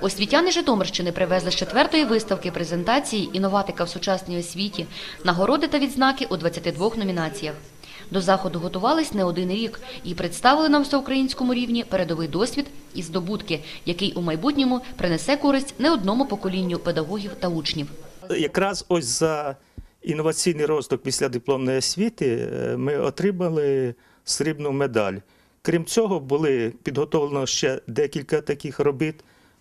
Освітяни Житомирщини привезли з четвертої виставки презентації інноватика в сучасній освіті, нагороди та відзнаки у 22 номінаціях. До заходу готувались не один рік і представили на всеукраїнському рівні передовий досвід і здобутки, який у майбутньому принесе користь не одному поколінню педагогів та учнів. Якраз ось за інноваційний розвиток після дипломної освіти е, ми отримали срібну медаль. Крім цього, були підготовлено ще декілька таких робіт,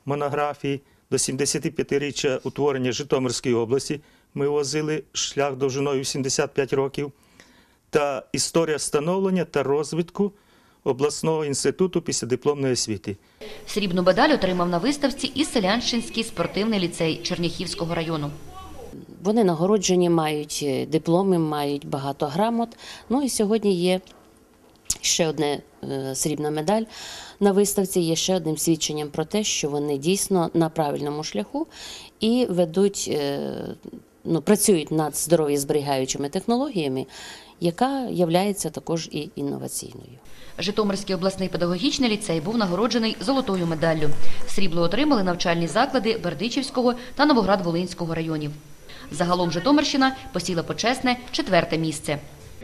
монографій. До 75-річчя утворення Житомирської області ми возили шлях довжиною 75 років. Та історія становлення та розвитку обласного інституту післядипломної освіти. Срібну медаль отримав на виставці і Селянщинський спортивний ліцей Черняхівського району. Вони нагороджені, мають е, дипломи, мають багато грамот. Ну і сьогодні є ще одна е, срібна медаль на виставці, є ще одним свідченням про те, що вони дійсно на правильному шляху і ведуть, е, ну, працюють над здоров'язберігаючими технологіями, яка є також і інноваційною. Житомирський обласний педагогічний ліцей був нагороджений золотою медаллю. Срібло отримали навчальні заклади Бердичівського та Новоград-Волинського районів. Загалом Житомирщина посіла почесне четверте місце.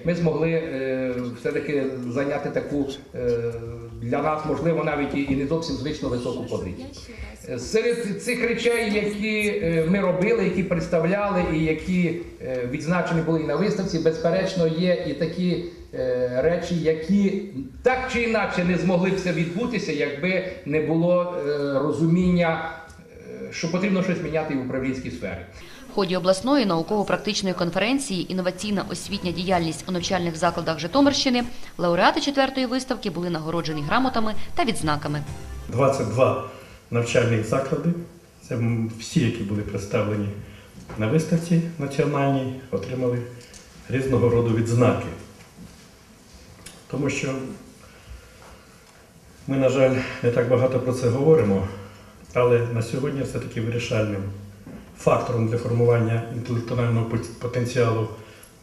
Ми змогли е, все-таки зайняти таку е, для нас, можливо, навіть і не зовсім звично високу позицію. Серед цих речей, які е, ми робили, які представляли, і які відзначені були і на виставці, безперечно, є і такі речі, які так чи інакше не змогли б це відбутися, якби не було розуміння, що потрібно щось міняти і в управлінській сфері. В ході обласної науково-практичної конференції Інноваційна освітня діяльність у навчальних закладах Житомирщини лауреати четвертої виставки були нагороджені грамотами та відзнаками. 22 навчальних заклади. Це всі, які були представлені на виставці національній, отримали різного роду відзнаки. Тому що ми, на жаль, не так багато про це говоримо, але на сьогодні все-таки вирішальним фактором для формування інтелектуального потенціалу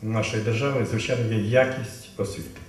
нашої держави, звичайно, є якість освіти.